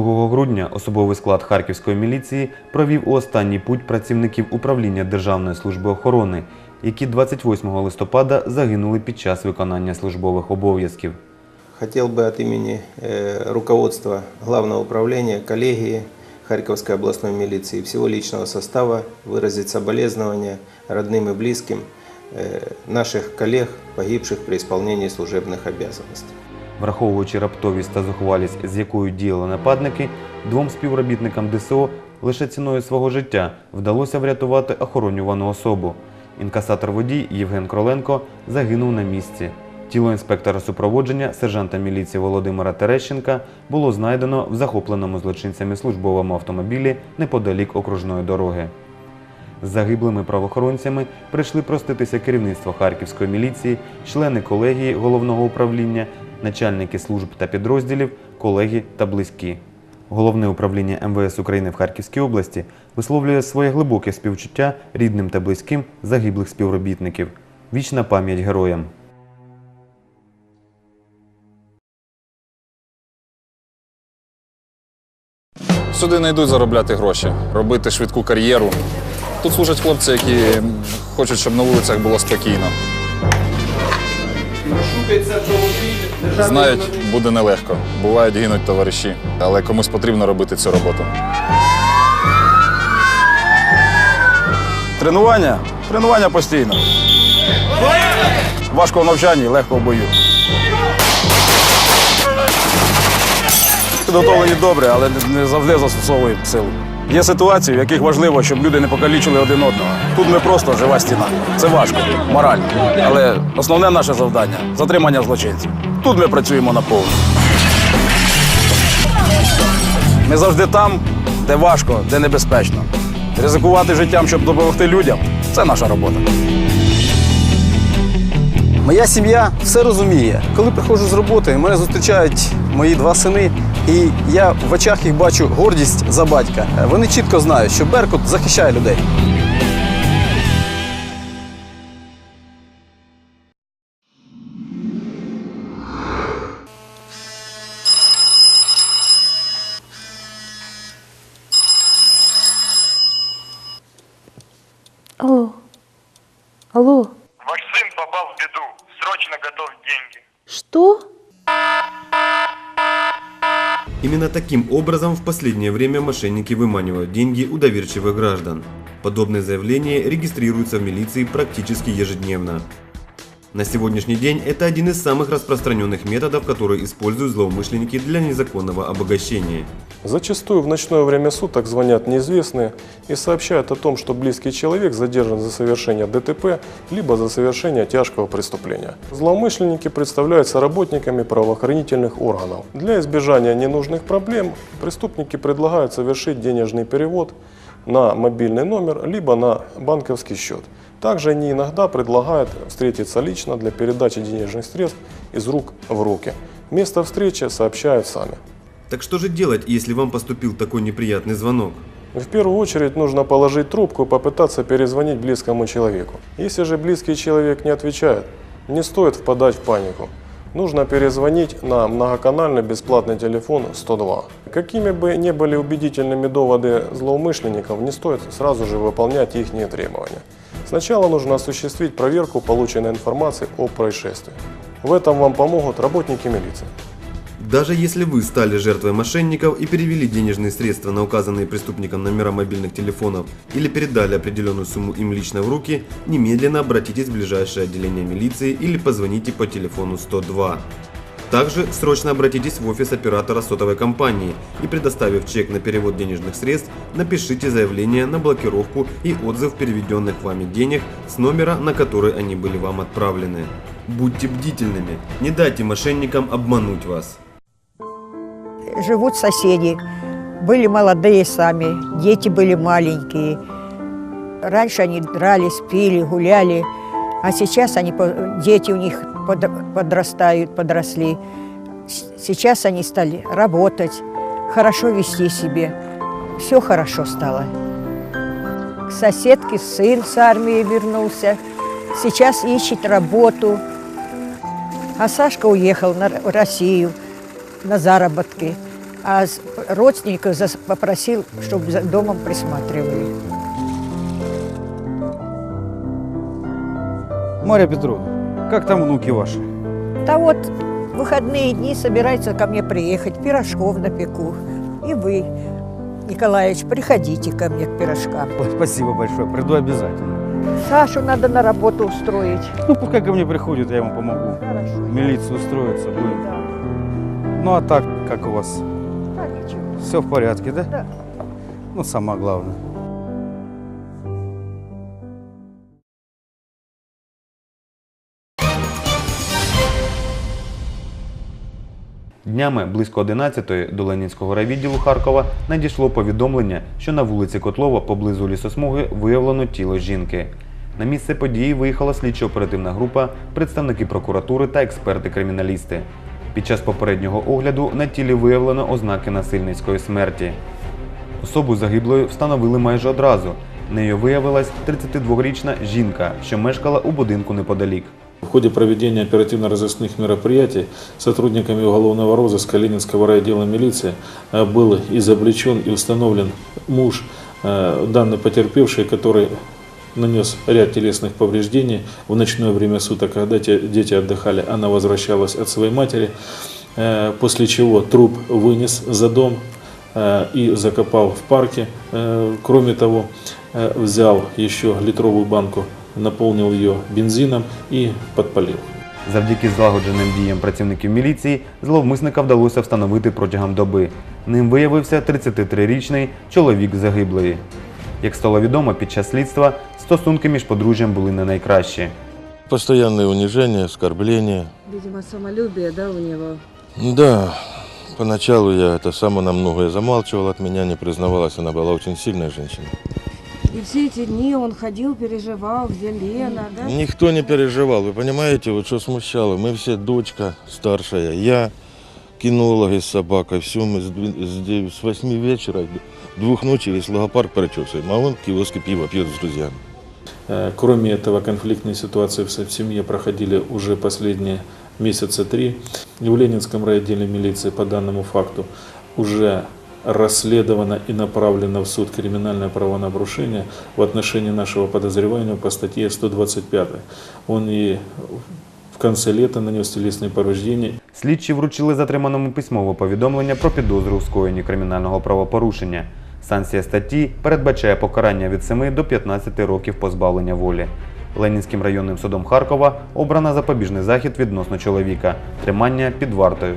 грудня особовий склад Харківської міліції провів у останній путь працівників управління Державної служби охорони, які 28 листопада загинули під час виконання службових обов'язків. Хотел бы от имени э, руководства Главного управления, коллегии Харьковской областной милиции и всего личного состава выразить соболезнования родным и близким э, наших коллег, погибших при исполнении служебных обязанностей. Враховуючи раптовість та зухвалість, з якою діяли нападники, двом співробітникам ДСО лише ціною свого життя вдалося врятувати охоронювану особу. Інкасатор водій Євген Кроленко загинув на місці. Тіло інспектора супроводження сержанта міліції Володимира Терещенка було знайдено в захопленому злочинцями службовому автомобілі неподалік окружної дороги. З загиблими правоохоронцями прийшли проститися керівництво Харківської міліції, члени колегії головного управління, начальники служб та підрозділів, колеги та близькі. Головне управління МВС України в Харківській області висловлює своє глибоке співчуття рідним та близьким загиблих співробітників. Вічна пам'ять героям. Сюди не йдуть заробляти гроші, робити швидку кар'єру. Тут служать хлопці, які хочуть, щоб на вулицях було спокійно. Знають, буде нелегко. Бувають, гинуть товариші, але комусь потрібно робити цю роботу. Тренування? Тренування постійно. Важко в навчанні, легко в бою. Підготовлені добре, але не завжди застосовуємо силу. Є ситуації, в яких важливо, щоб люди не покалічили один одного. Тут ми просто жива стіна. Це важко, морально. Але основне наше завдання затримання злочинців. Тут ми працюємо на повну. Ми завжди там, де важко, де небезпечно. Ризикувати життям, щоб допомогти людям це наша робота. Моя сім'я все розуміє. Коли приходжу з роботи, мене зустрічають мої два сини, і я в очах їх бачу гордість за батька. Вони чітко знають, що Беркут захищає людей. Алло. Алло. таким образом в последнее время мошенники выманивают деньги у доверчивых граждан. Подобные заявления регистрируются в милиции практически ежедневно. На сегодняшний день это один из самых распространенных методов, которые используют злоумышленники для незаконного обогащения. Зачастую в ночное время суток звонят неизвестные и сообщают о том, что близкий человек задержан за совершение ДТП либо за совершение тяжкого преступления. Злоумышленники представляются работниками правоохранительных органов. Для избежания ненужных проблем преступники предлагают совершить денежный перевод на мобильный номер либо на банковский счет. Также они иногда предлагают встретиться лично для передачи денежных средств из рук в руки. Место встречи сообщают сами. Так что же делать, если вам поступил такой неприятный звонок? В первую очередь нужно положить трубку и попытаться перезвонить близкому человеку. Если же близкий человек не отвечает, не стоит впадать в панику. Нужно перезвонить на многоканальный бесплатный телефон 102. Какими бы ни были убедительными доводы злоумышленников, не стоит сразу же выполнять их требования. Сначала нужно осуществить проверку полученной информации о происшествии. В этом вам помогут работники милиции. Даже если вы стали жертвой мошенников и перевели денежные средства на указанные преступником номера мобильных телефонов или передали определенную сумму им лично в руки, немедленно обратитесь в ближайшее отделение милиции или позвоните по телефону 102. Также срочно обратитесь в офис оператора сотовой компании и предоставив чек на перевод денежных средств, напишите заявление на блокировку и отзыв переведенных вами денег с номера, на который они были вам отправлены. Будьте бдительными, не дайте мошенникам обмануть вас. живут соседи. Были молодые сами, дети были маленькие. Раньше они дрались, пили, гуляли, а сейчас они, дети у них подрастают, подросли. Сейчас они стали работать, хорошо вести себе. Все хорошо стало. К соседке сын с армии вернулся, сейчас ищет работу. А Сашка уехал на Россию на заработки. а родственников попросил, чтобы за домом присматривали. Марья Петровна, как там внуки ваши? Да вот в выходные дни собирается ко мне приехать, пирожков напеку. И вы, Николаевич, приходите ко мне к пирожкам. Спасибо большое, приду обязательно. Сашу надо на работу устроить. Ну, пускай ко мне приходит, я ему помогу. Хорошо. В милицию устроиться будем. Да. Ну, а так, как у вас? Да, ничего. Все в порядке, да? Да. Ну, самое главное. Днями близько 11-ї до Ленінського райвідділу Харкова надійшло повідомлення, що на вулиці Котлова поблизу лісосмуги виявлено тіло жінки. На місце події виїхала слідчо-оперативна група, представники прокуратури та експерти-криміналісти. Під час попереднього огляду на тілі виявлено ознаки насильницької смерті. Особу загиблої встановили майже одразу. Нею виявилась 32-річна жінка, що мешкала у будинку неподалік. В ходе проведения оперативно-розыскных мероприятий сотрудниками уголовного розыска Ленинского райотдела милиции э, был изобличен и установлен муж э, данной потерпевшей, который нанес ряд телесных повреждений в ночное время суток, когда дети отдыхали, она возвращалась от своей матери, э, после чего труп вынес за дом и закопал в парке. Кроме того, взял еще литровую банку, наполнил ее бензином и подпалил. Завдяки злагодженим діям працівників міліції зловмисника вдалося встановити протягом доби. Ним виявився 33-річний чоловік загиблої. Як стало відомо під час слідства, стосунки між подружжям були не найкращі. Постоянные унижения, оскорбления. Видимо, самолюбие, да, у него? Да, поначалу я это сама на многое замалчивал от меня, не признавалась, она была очень сильная женщина. И все эти дни он ходил, переживал, где Лена, да? Никто не переживал, вы понимаете, вот что смущало. Мы все, дочка старшая, я, кинологи с собакой, все, мы с, с дев- с 8 вечера двух ночи весь логопарк прочесываем, а он в киоске пиво пьет с друзьями. Э, Кроме этого, конфликтные ситуации в семье проходили уже последние месяца три. И в Ленинском райотделе милиции по данному факту уже расследовано и направлено в суд криминальное правонарушение в отношении нашего подозреваемого по статье 125. Он и в конце лета нанес телесные повреждения Слідчі вручили затриманому письмове повідомлення про підозру у скоєнні кримінального правопорушення. Санкція статті передбачає покарання від 7 до 15 років позбавлення волі. Ленінським районним судом Харкова обрано запобіжний захід відносно чоловіка тримання під вартою.